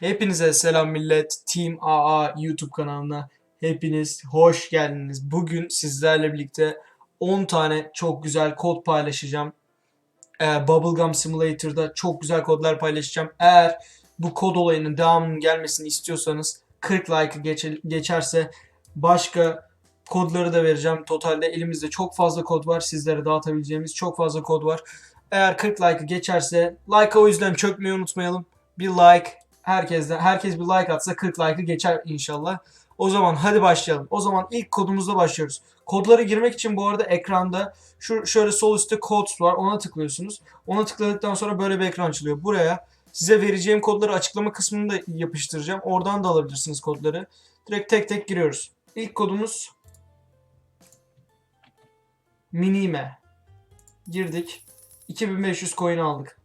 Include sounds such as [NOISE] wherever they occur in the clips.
Hepinize selam millet. Team AA YouTube kanalına hepiniz hoş geldiniz. Bugün sizlerle birlikte 10 tane çok güzel kod paylaşacağım. Ee, Bubblegum Simulator'da çok güzel kodlar paylaşacağım. Eğer bu kod olayının devamının gelmesini istiyorsanız 40 like'ı geçe- geçerse başka kodları da vereceğim. Totalde elimizde çok fazla kod var. Sizlere dağıtabileceğimiz çok fazla kod var. Eğer 40 like'ı geçerse like'a o yüzden çökmeyi unutmayalım. Bir like herkesten herkes bir like atsa 40 like'ı geçer inşallah. O zaman hadi başlayalım. O zaman ilk kodumuzla başlıyoruz. Kodlara girmek için bu arada ekranda şu şöyle sol üstte codes var. Ona tıklıyorsunuz. Ona tıkladıktan sonra böyle bir ekran açılıyor. Buraya size vereceğim kodları açıklama kısmını da yapıştıracağım. Oradan da alabilirsiniz kodları. Direkt tek tek giriyoruz. İlk kodumuz Minime. Girdik. 2500 coin aldık.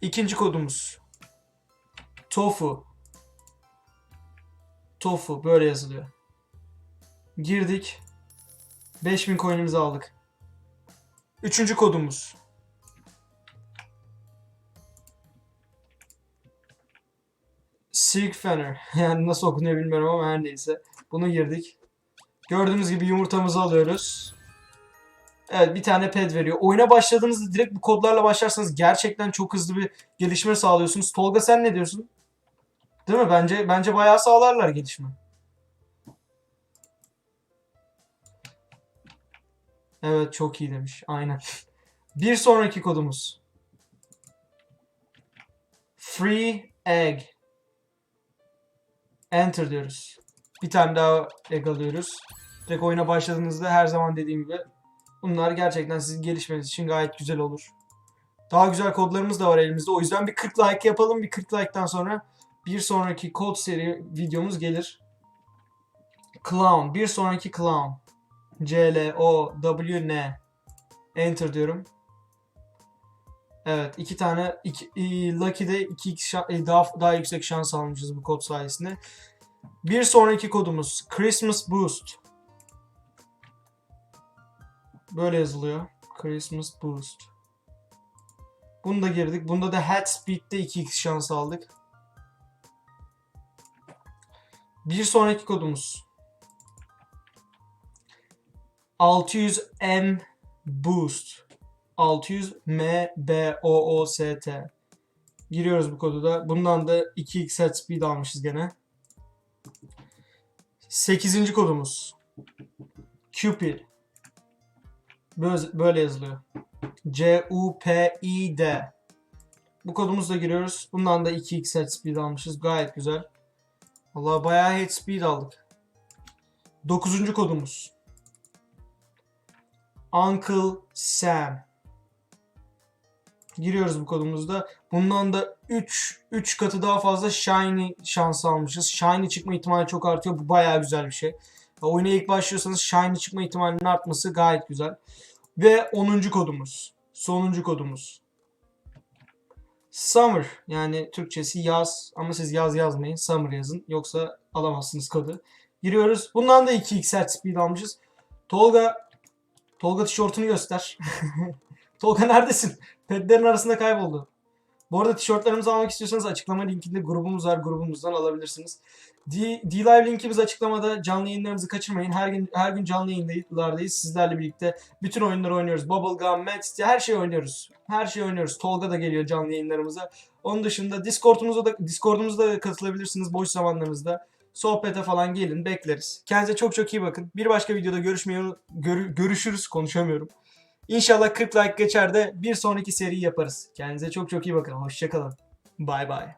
İkinci kodumuz Tofu. Tofu böyle yazılıyor. Girdik. 5000 coin'imizi aldık. Üçüncü kodumuz. Silk Fener. [LAUGHS] Yani nasıl okunuyor bilmiyorum ama her neyse. Bunu girdik. Gördüğünüz gibi yumurtamızı alıyoruz. Evet bir tane ped veriyor. Oyuna başladığınızda direkt bu kodlarla başlarsanız gerçekten çok hızlı bir gelişme sağlıyorsunuz. Tolga sen ne diyorsun? Değil mi? Bence bence bayağı sağlarlar gelişme. Evet çok iyi demiş. Aynen. [LAUGHS] Bir sonraki kodumuz. Free egg. Enter diyoruz. Bir tane daha egg alıyoruz. Direkt oyuna başladığınızda her zaman dediğim gibi bunlar gerçekten sizin gelişmeniz için gayet güzel olur. Daha güzel kodlarımız da var elimizde. O yüzden bir 40 like yapalım. Bir 40 like'tan sonra bir sonraki kod seri videomuz gelir. Clown. Bir sonraki Clown. C L O W N. Enter diyorum. Evet, iki tane iki, e, Lucky'de iki, iki e, daha daha yüksek şans almışız bu kod sayesinde. Bir sonraki kodumuz Christmas Boost. Böyle yazılıyor. Christmas Boost. Bunu da girdik. Bunda da Head Speed'de 2x şans aldık. Bir sonraki kodumuz. 600M Boost. 600 M B O O S T. Giriyoruz bu kodu da. Bundan da 2x head speed almışız gene. 8. kodumuz. Cupid. Böyle, yazılıyor. C U P I D. Bu kodumuzla giriyoruz. Bundan da 2x head speed almışız. Gayet güzel. Vallahi bayağı head speed aldık. 9. kodumuz. Uncle Sam. Giriyoruz bu kodumuzda. Bundan da 3 3 katı daha fazla shiny şansı almışız. Shiny çıkma ihtimali çok artıyor. Bu bayağı güzel bir şey. Oyuna ilk başlıyorsanız shiny çıkma ihtimalinin artması gayet güzel. Ve 10. kodumuz. Sonuncu kodumuz. Summer yani Türkçesi yaz ama siz yaz yazmayın. Summer yazın. Yoksa alamazsınız kodu. Giriyoruz. Bundan da 2x head speed almışız. Tolga Tolga tişörtünü göster. [LAUGHS] Tolga neredesin? Pedlerin arasında kayboldu. Bu arada tişörtlerimizi almak istiyorsanız açıklama linkinde grubumuz var. Grubumuzdan alabilirsiniz. D-Live linkimiz açıklamada. Canlı yayınlarımızı kaçırmayın. Her gün her gün canlı yayınlardayız. Sizlerle birlikte bütün oyunları oynuyoruz. Bubblegum, Mad City her şeyi oynuyoruz. Her şeyi oynuyoruz. Tolga da geliyor canlı yayınlarımıza. Onun dışında Discord'umuza da Discord'umuza da katılabilirsiniz boş zamanlarınızda. Sohbete falan gelin bekleriz. Kendinize çok çok iyi bakın. Bir başka videoda görüşmeyi görü- görüşürüz. Konuşamıyorum. İnşallah 40 like geçer de bir sonraki seriyi yaparız. Kendinize çok çok iyi bakın. Hoşçakalın. Bay bay.